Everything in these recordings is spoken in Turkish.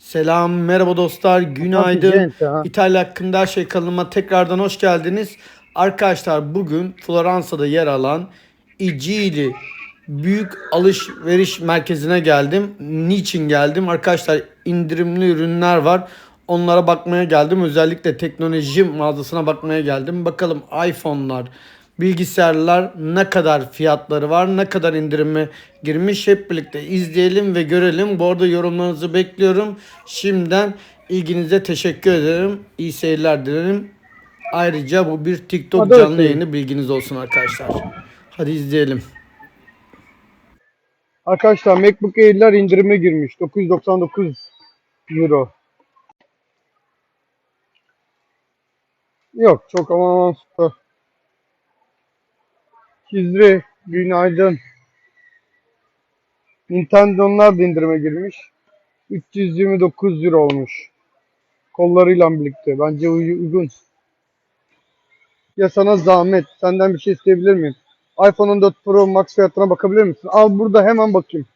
Selam, merhaba dostlar, günaydın. İtalya hakkında her şey kanalıma tekrardan hoş geldiniz. Arkadaşlar bugün Floransa'da yer alan İcili Büyük Alışveriş Merkezi'ne geldim. Niçin geldim? Arkadaşlar indirimli ürünler var. Onlara bakmaya geldim. Özellikle teknoloji mağazasına bakmaya geldim. Bakalım iPhone'lar, bilgisayarlar ne kadar fiyatları var, ne kadar indirime girmiş hep birlikte izleyelim ve görelim. Bu arada yorumlarınızı bekliyorum. Şimdiden ilginize teşekkür ederim. İyi seyirler dilerim. Ayrıca bu bir TikTok Hadi canlı yayını bilginiz olsun arkadaşlar. Hadi izleyelim. Arkadaşlar MacBook Air'ler indirime girmiş. 999 Euro. Yok çok aman süper. Çizri günaydın. Nintendo'lar da indirime girmiş. 329 Euro olmuş. Kollarıyla birlikte. Bence uy- uygun. Ya sana zahmet. Senden bir şey isteyebilir miyim? iPhone 14 Pro Max fiyatına bakabilir misin? Al burada hemen bakayım.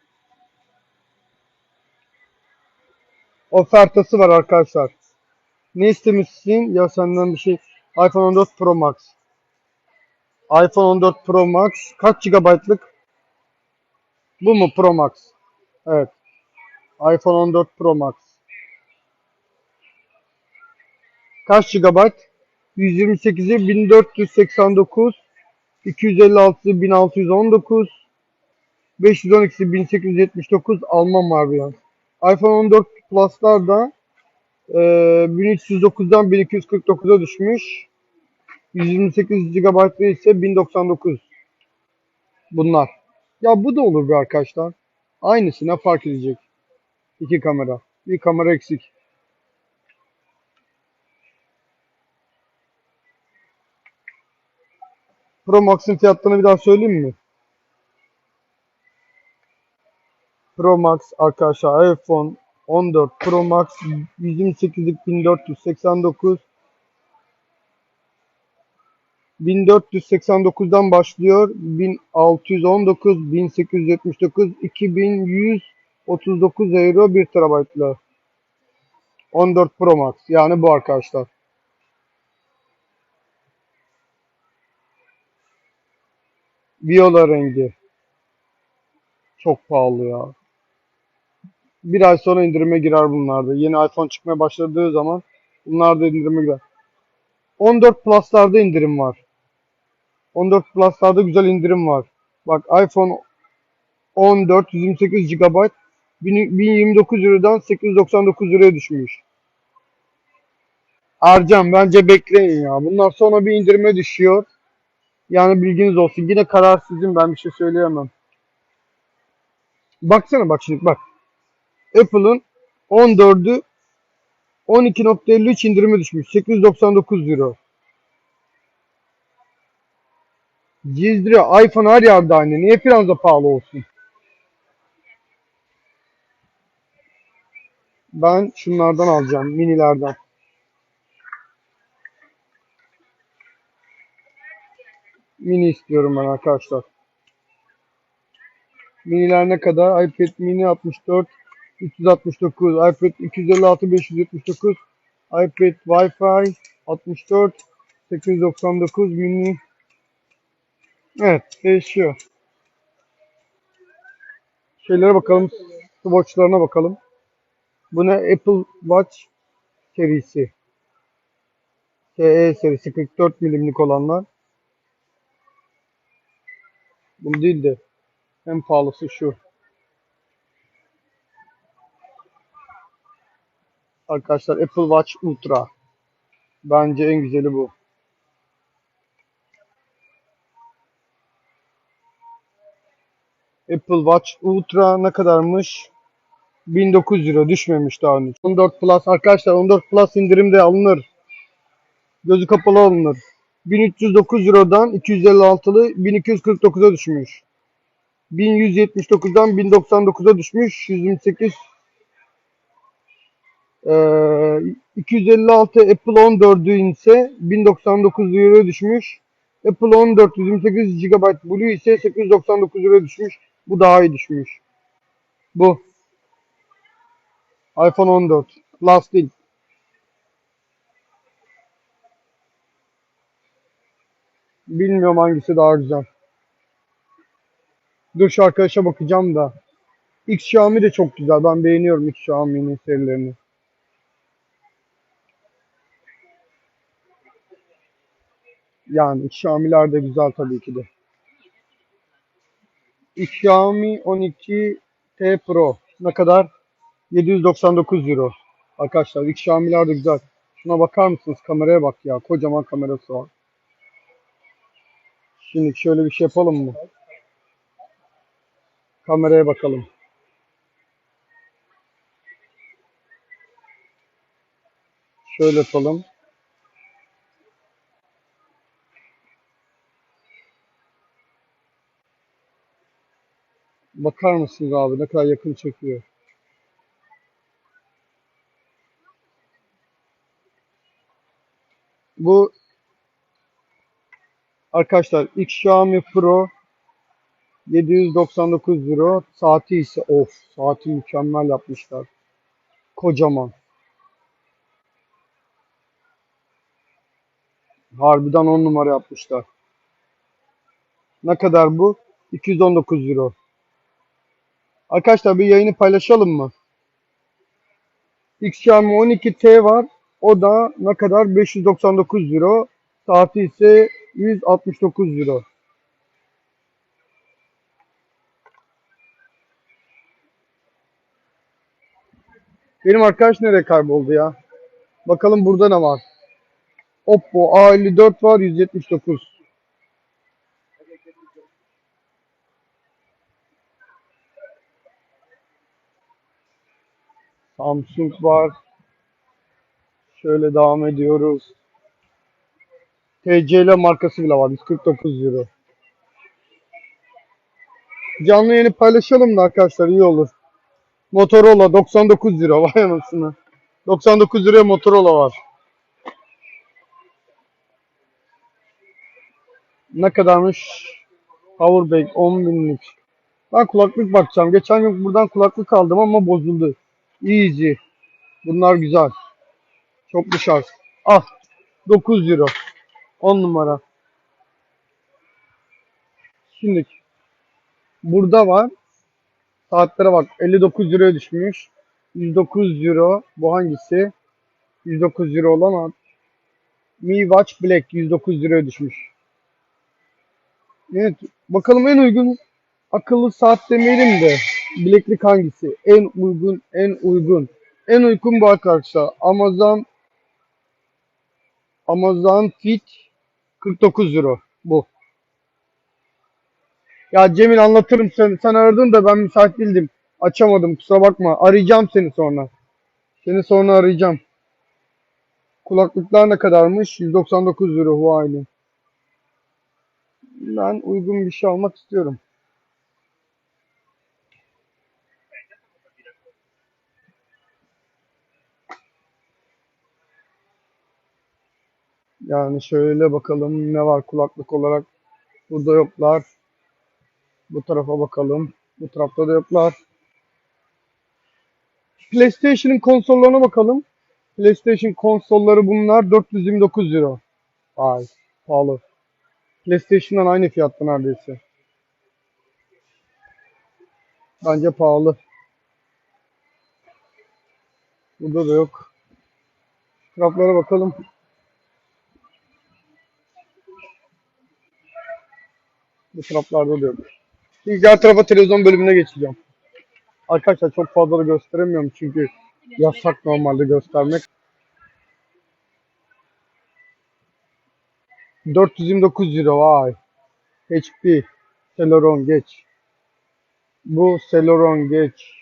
Ofertası var arkadaşlar. Ne istemişsin? Ya senden bir şey. iPhone 14 Pro Max. iPhone 14 Pro Max kaç GB'lık? Bu mu Pro Max? Evet. iPhone 14 Pro Max. Kaç GB? 128'i 1489 256 1619 512 1879 Alman var bir yan. iPhone 14 Plus'lar da e, 1309'dan 1249'a düşmüş. 128 GB ise 1099. Bunlar. Ya bu da olur be arkadaşlar. Aynısı ne fark edecek? İki kamera. Bir kamera eksik. Pro Max'ın fiyatlarını bir daha söyleyeyim mi? Pro Max arkadaşlar iPhone 14 Pro Max 128'lik 1489 1489'dan başlıyor 1619 1879 2139 euro 1 TB'la 14 Pro Max yani bu arkadaşlar. Viola rengi. Çok pahalı ya. Bir ay sonra indirime girer bunlarda. Yeni iPhone çıkmaya başladığı zaman bunlar da indirime girer. 14 Plus'larda indirim var. 14 Plus'larda güzel indirim var. Bak iPhone 14 128 GB 1029 Euro'dan 899 Euro'ya düşmüş. Ercan bence bekleyin ya. Bunlar sonra bir indirime düşüyor. Yani bilginiz olsun. Yine kararsızım ben bir şey söyleyemem. Baksana bak şimdi bak. Apple'ın 14'ü 12.53 indirime düşmüş. 899 euro. Cizdire iPhone her yerde aynı. Niye biraz pahalı olsun? Ben şunlardan alacağım. Minilerden. Mini istiyorum ben arkadaşlar. Miniler ne kadar? iPad mini 64 369, iPad 256 579, iPad Wi-Fi 64 899 mini. Evet, değişiyor. Şeylere bakalım. Watch'larına bakalım. Bu ne? Apple Watch serisi. KE serisi 44 milimlik olanlar. Bu değil de en pahalısı şu. Arkadaşlar Apple Watch Ultra. Bence en güzeli bu. Apple Watch Ultra ne kadarmış? 1900 euro düşmemiş daha önce. 14 Plus arkadaşlar 14 Plus indirimde alınır. Gözü kapalı alınır. 1309 Euro'dan 256'lı 1249'a düşmüş. 1179'dan 1099'a düşmüş. 128 ee, 256 Apple 14'ü ise 1099 Euro düşmüş. Apple 14 128 GB Blue ise 899 Euro düşmüş. Bu daha iyi düşmüş. Bu. iPhone 14. Plus değil. Bilmiyorum hangisi daha güzel. Dur şu arkadaşa bakacağım da. X Xiaomi de çok güzel. Ben beğeniyorum X Xiaomi'nin serilerini. Yani Xiaomi'ler de güzel tabii ki de. Xiaomi 12T Pro ne kadar? 799 euro. Arkadaşlar X Xiaomi'ler de güzel. Şuna bakar mısınız? Kameraya bak ya. Kocaman kamerası var. Şimdi şöyle bir şey yapalım mı? Kameraya bakalım. Şöyle yapalım. Bakar mısınız abi ne kadar yakın çekiyor. Bu arkadaşlar X Xiaomi Pro 799 euro. Saati ise of saati mükemmel yapmışlar. Kocaman. Harbiden 10 numara yapmışlar. Ne kadar bu? 219 euro. Arkadaşlar bir yayını paylaşalım mı? Xiaomi 12T var. O da ne kadar? 599 euro. Saati ise 169 euro. Benim arkadaş nereye kayboldu ya? Bakalım burada ne var? Oppo A54 var 179. Samsung var. Şöyle devam ediyoruz. TCL markası bile var. 149 euro. Canlı yayını paylaşalım da arkadaşlar iyi olur. Motorola 99 lira. Vay anasını. 99 liraya Motorola var. Ne kadarmış? Powerbank 10 binlik. Ben kulaklık bakacağım. Geçen gün buradan kulaklık aldım ama bozuldu. Easy. Bunlar güzel. Çok şarj. Ah. 9 euro. 10 numara. Şimdi burada var. Saatlere bak. 59 euroya düşmüş. 109 euro. Bu hangisi? 109 euro olan Mi Watch Black 109 euroya düşmüş. Evet. Bakalım en uygun akıllı saat demeyelim de bileklik hangisi? En uygun, en uygun. En uygun bu arkadaşlar. Amazon Amazon Fit 49 euro bu. Ya Cemil anlatırım sen. Sen aradın da ben müsait değildim. Açamadım kusura bakma. Arayacağım seni sonra. Seni sonra arayacağım. Kulaklıklar ne kadarmış? 199 euro Huawei'nin. Ben uygun bir şey almak istiyorum. Yani şöyle bakalım ne var kulaklık olarak. Burada yoklar. Bu tarafa bakalım. Bu tarafta da yoklar. PlayStation'ın konsollarına bakalım. PlayStation konsolları bunlar 429 euro. Ay pahalı. PlayStation'dan aynı fiyatta neredeyse. Bence pahalı. Burada da yok. Taraflara bakalım. Bu taraflarda da yok. Şimdi diğer tarafa televizyon bölümüne geçeceğim. Arkadaşlar çok fazla da gösteremiyorum çünkü yasak normalde göstermek. 429 euro vay. HP. Celeron geç. Bu Celeron geç.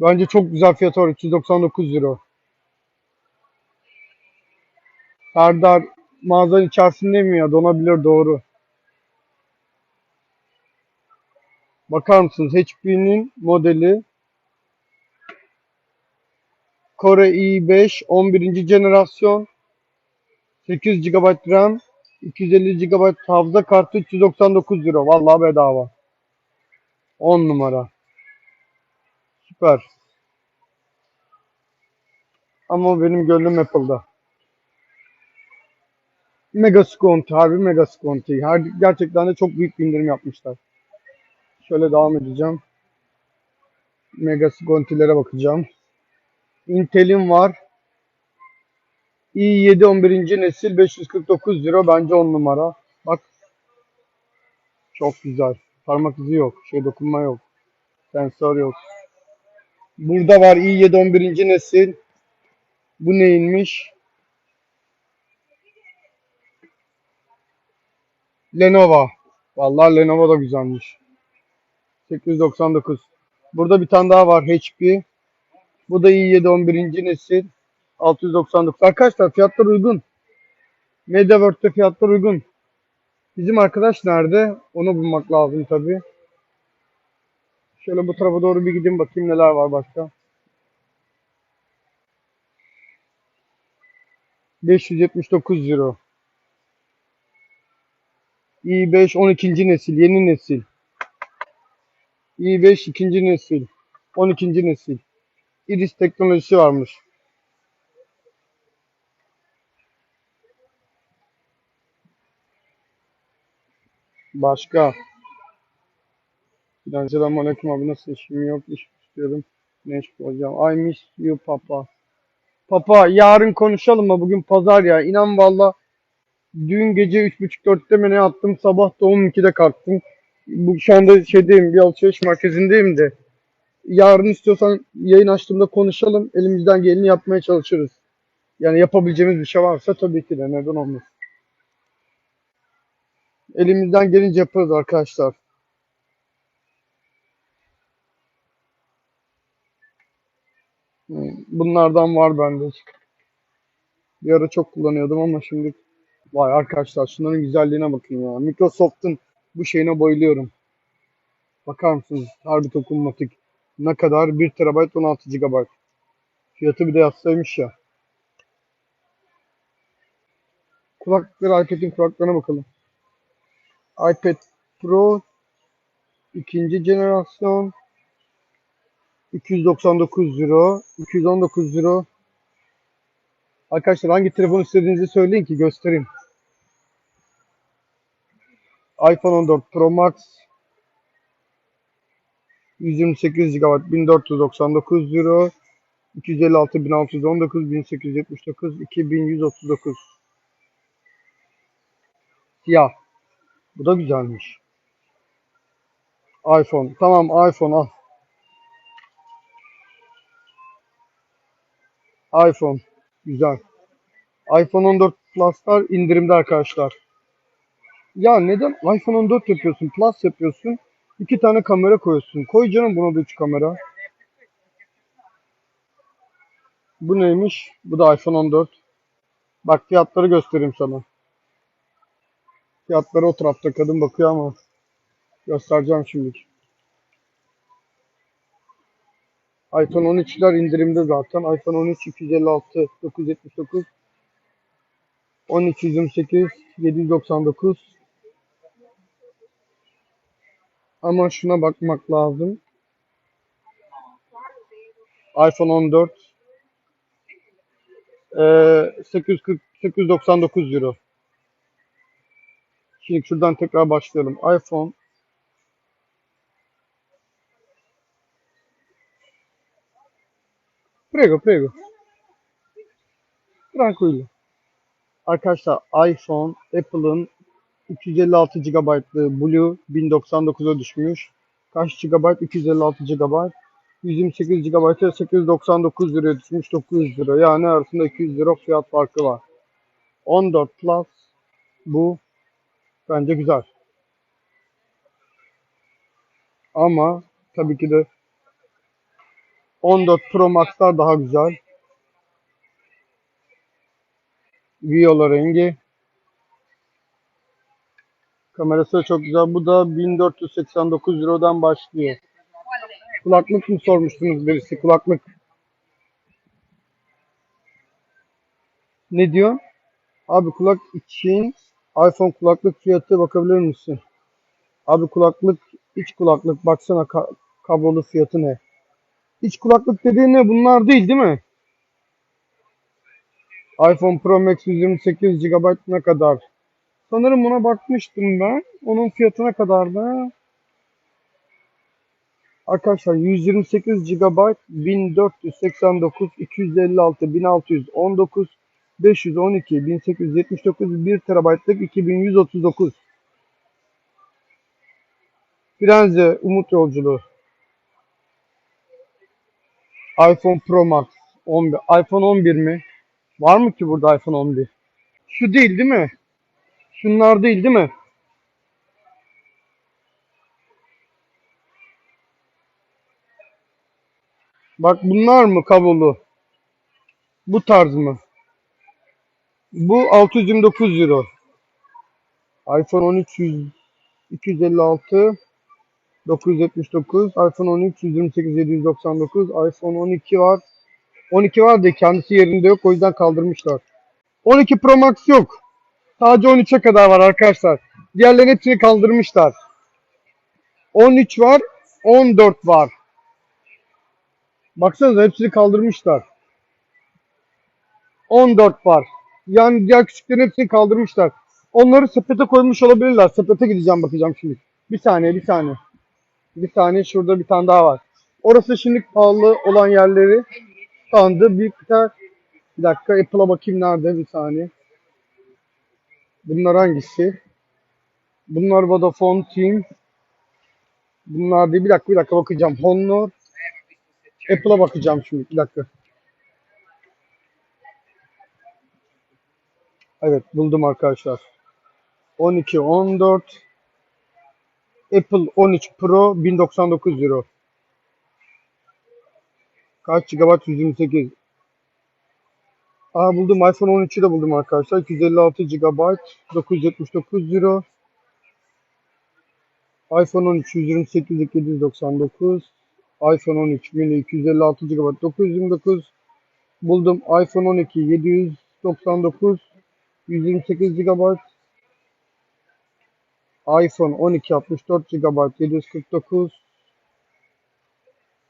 Bence çok güzel fiyatı var. 399 euro. Serdar mağazanın içerisinde mi ya? Donabilir doğru. Bakar mısınız? HP'nin modeli Core i5 11. jenerasyon 8 GB RAM 250 GB hafıza kartı 399 euro. Vallahi bedava. 10 numara. Süper. Ama benim gönlüm Apple'da. Mega Sconti, harbi Mega Sconti. Her, gerçekten de çok büyük bir indirim yapmışlar. Şöyle devam edeceğim. Mega Sconti'lere bakacağım. Intel'in var. i7 11. nesil 549 lira. Bence 10 numara. Bak. Çok güzel. Parmak izi yok. Şey dokunma yok. Sensör yok. Burada var i7 11. nesil. Bu neyinmiş? Lenovo. Vallahi Lenovo da güzelmiş. 899. Burada bir tane daha var HP. Bu da i7 11. nesil. 699. Arkadaşlar fiyatlar uygun. MediaWorld'te fiyatlar uygun. Bizim arkadaş nerede? Onu bulmak lazım tabi. Şöyle bu tarafa doğru bir gideyim bakayım neler var başka. 579 euro. İ5 12. nesil, yeni nesil. i5 ikinci nesil, 12. nesil. Iris teknolojisi varmış. Başka. Yani selamünaleyküm abi nasıl işim yok iş istiyorum. Ne iş bulacağım? I miss you papa. Papa yarın konuşalım mı? Bugün pazar ya. İnan valla dün gece 3.30-4'te mi ne yattım? Sabah da 12'de kalktım. Bu, şu anda şeydeyim bir alışveriş merkezindeyim de. Yarın istiyorsan yayın açtığımda konuşalım. Elimizden geleni yapmaya çalışırız. Yani yapabileceğimiz bir şey varsa tabii ki de neden olmaz. Elimizden gelince yaparız arkadaşlar. Bunlardan var bende. Bir ara çok kullanıyordum ama şimdi vay arkadaşlar şunların güzelliğine bakın ya. Microsoft'un bu şeyine bayılıyorum. Bakar mısınız? Harbi dokunmatik. Ne kadar? 1 TB 16 GB. Fiyatı bir de yazsaymış ya. Kulaklıkları iPad'in kulaklarına bakalım. iPad Pro ikinci jenerasyon 299 euro, 219 euro. Arkadaşlar hangi telefon istediğinizi söyleyin ki göstereyim. iPhone 14 Pro Max 128 GB 1499 euro 256 1619 1879 2139 Siyah. Bu da güzelmiş. iPhone. Tamam iPhone al. iPhone. Güzel. iPhone 14 Plus'lar indirimde arkadaşlar. Ya neden iPhone 14 yapıyorsun, Plus yapıyorsun? İki tane kamera koyuyorsun. Koy canım buna da üç kamera. Bu neymiş? Bu da iPhone 14. Bak fiyatları göstereyim sana. Fiyatları o tarafta kadın bakıyor ama göstereceğim şimdi. iPhone 13'ler indirimde zaten. iPhone 13 256 979 13 128 799 Ama şuna bakmak lazım. iPhone 14 eee 840 899 euro. Şimdi şuradan tekrar başlayalım. iPhone Prego, prego. Tranquillo. Arkadaşlar iPhone, Apple'ın 256 GB'lı Blue 1099'a düşmüş. Kaç GB? 256 GB. 128 GB'a 899 liraya düşmüş 900 lira. Yani arasında 200 lira fiyat farkı var. 14 Plus bu bence güzel. Ama tabii ki de 14 Pro Max'lar daha güzel. Viola rengi. Kamerası da çok güzel. Bu da 1489 Euro'dan başlıyor. Kulaklık mı sormuştunuz birisi? Kulaklık. Ne diyor? Abi kulak için iPhone kulaklık fiyatı bakabilir misin? Abi kulaklık, iç kulaklık baksana ka- kablolu fiyatı ne? Hiç kulaklık dediğin ne? Bunlar değil değil mi? iPhone Pro Max 128 GB ne kadar? Sanırım buna bakmıştım ben. Onun fiyatı ne kadardı? Arkadaşlar 128 GB 1489 256 1619 512 1879 1 TB'lık 2139 Firenze Umut Yolculuğu iPhone Pro Max 11 iPhone 11 mi? Var mı ki burada iPhone 11? Şu değil değil mi? Şunlar değil değil mi? Bak bunlar mı kablolu? Bu tarz mı? Bu 629 euro. iPhone 13 100 256 979 iPhone 13 128 799 iPhone 12 var. 12 var da kendisi yerinde yok o yüzden kaldırmışlar. 12 Pro Max yok. Sadece 13'e kadar var arkadaşlar. Diğerlerini hepsini kaldırmışlar. 13 var, 14 var. Baksanıza hepsini kaldırmışlar. 14 var. Yani diğer küçüklerin hepsini kaldırmışlar. Onları sepete koymuş olabilirler. Sepete gideceğim bakacağım şimdi. Bir saniye, bir saniye. Bir saniye şurada bir tane daha var. Orası şimdi pahalı olan yerleri sandı. Bir, bir, bir dakika Apple'a bakayım nerede bir saniye. Bunlar hangisi? Bunlar Vodafone Team. Bunlar değil. Bir dakika bir dakika bakacağım. Honor. Apple'a bakacağım şimdi. Bir dakika. Evet buldum arkadaşlar. 12, 14. Apple 13 Pro 1099 euro. Kaç GB? 128. Aa buldum. iPhone 13'ü de buldum arkadaşlar. 256 GB 979 euro. iPhone 13 128 799. iPhone 13 mini 256 GB 929. Buldum. iPhone 12 799 128 GB. iPhone 12 64 GB 749.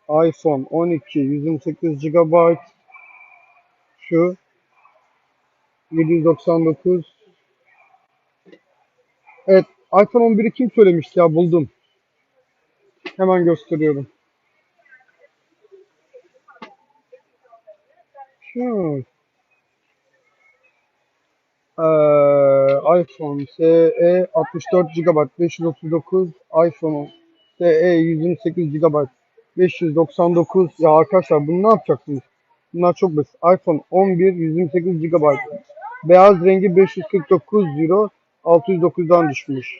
iPhone 12 128 GB. Şu 799. Evet, iPhone 11'i kim söylemişti ya buldum. Hemen gösteriyorum. Şu. Ee, iPhone SE 64 GB 539 iPhone SE 128 GB 599 ya arkadaşlar bunu ne yapacaksınız? Bunlar çok basit. iPhone 11 128 GB beyaz rengi 549 euro 609'dan düşmüş.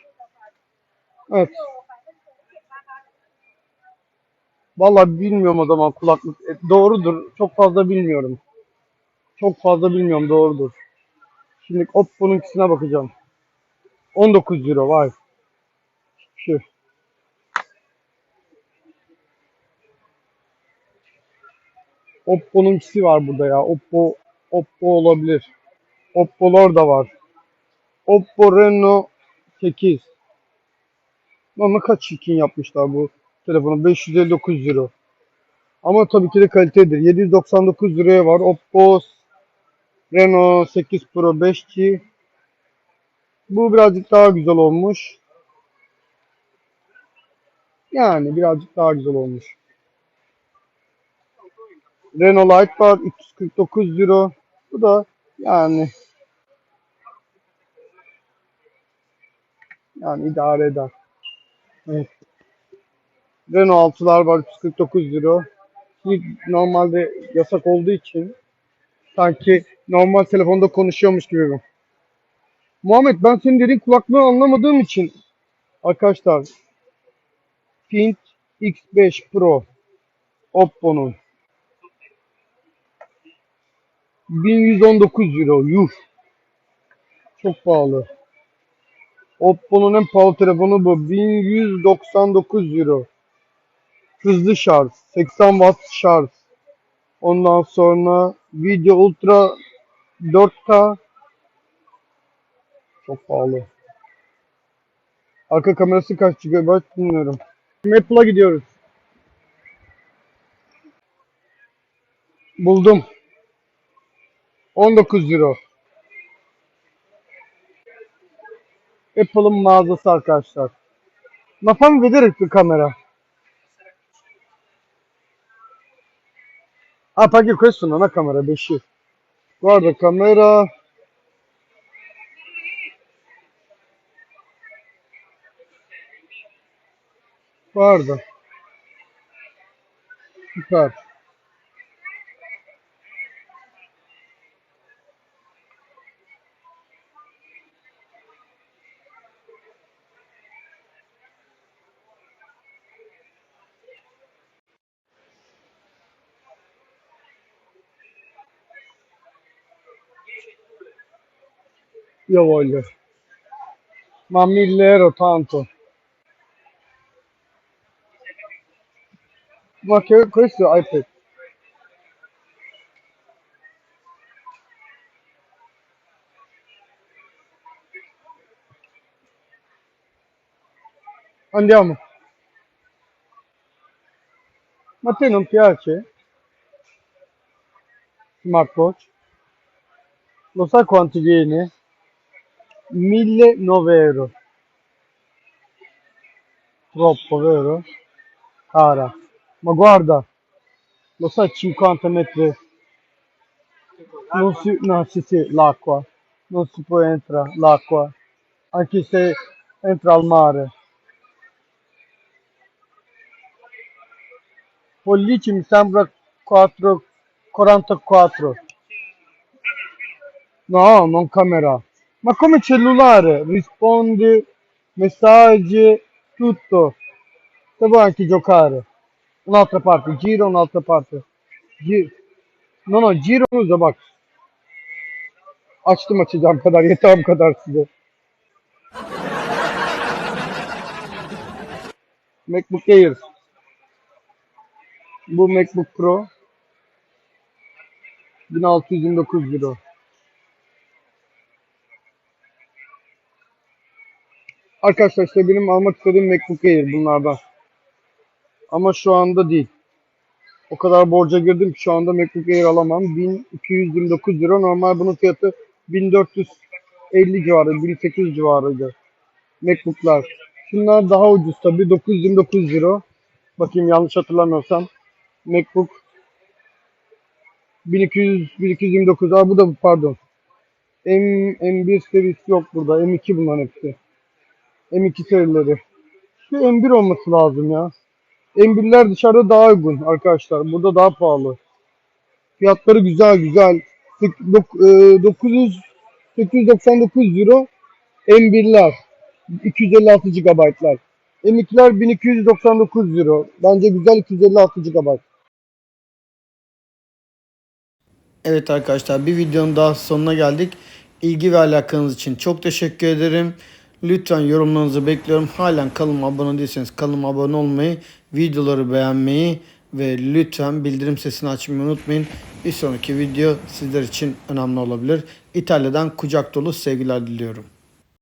Evet. Vallahi bilmiyorum o zaman kulaklık. E, doğrudur. Çok fazla bilmiyorum. Çok fazla bilmiyorum doğrudur. Şimdi Oppo'nunkisine bakacağım. 19 euro var. Şu. Oppo'nunkisi var burada ya. Oppo Oppo olabilir. Oppo'lar da var. Oppo Reno 8. Ama kaç çirkin yapmışlar bu telefonu. 559 euro. Ama tabii ki de kalitedir. 799 liraya var. Oppo Reno 8 Pro 5G. Bu birazcık daha güzel olmuş. Yani birazcık daha güzel olmuş. Renault Light var 349 euro. Bu da yani yani idare eder. Evet. Renault 6'lar var 349 euro. Normalde yasak olduğu için sanki normal telefonda konuşuyormuş gibi. Muhammed ben senin dediğin kulaklığı anlamadığım için arkadaşlar Fint X5 Pro Oppo'nun 1119 euro. Yuh. Çok pahalı. Oppo'nun en pahalı telefonu bu. 1199 euro. Hızlı şarj. 80 watt şarj. Ondan sonra video ultra 4K. Çok pahalı. Arka kamerası kaç GB bilmiyorum. Şimdi Apple'a gidiyoruz. Buldum. 19 euro. Apple'ın mağazası arkadaşlar. Ma fammi vedere il camera. Ah, perché questo non ha camera, besci. Guarda, camera. Guarda. Süper. Io voglio. Ma 1000 euro tanto. Ma che questo iPad. Andiamo. Ma a te non piace? Smartwatch? Lo sai quanto viene? 1009 euro. Troppo, vero? Cara. Ma guarda, lo sai 50 metri? Non si, no, sì, sì, l'acqua. Non si può entrare, l'acqua. Anche se entra al mare. Pollici mi sembra 4, 44. No, non camera. Ma come cellulare, rispondi, messaggi, tutto. Se vuoi anche giocare. Un'altra parte, gira un'altra parte. Gi- no no, giro uza bak. Açtım açacağım kadar, bu kadar size. MacBook Air. Bu MacBook Pro. 1629 euro. Arkadaşlar işte benim almak istediğim MacBook Air bunlardan. Ama şu anda değil. O kadar borca girdim ki şu anda MacBook Air alamam. 1229 lira. Normal bunun fiyatı 1450 civarı, 1800 civarıydı. MacBook'lar. Şunlar daha ucuz tabi. 929 euro. Bakayım yanlış hatırlamıyorsam. MacBook 1200 1229. Aa bu da pardon. M M1 serisi yok burada. M2 bunların hepsi. M2 serileri. Şu M1 olması lazım ya. M1'ler dışarıda daha uygun arkadaşlar. Burada daha pahalı. Fiyatları güzel güzel. Sık- dok- e, 900 899 euro M1'ler 256 GB'lar. M2'ler 1299 euro. Bence güzel 256 GB. Evet arkadaşlar bir videonun daha sonuna geldik. İlgi ve alakanız için çok teşekkür ederim. Lütfen yorumlarınızı bekliyorum. Halen kanalıma abone değilseniz kanalıma abone olmayı, videoları beğenmeyi ve lütfen bildirim sesini açmayı unutmayın. Bir sonraki video sizler için önemli olabilir. İtalya'dan kucak dolu sevgiler diliyorum.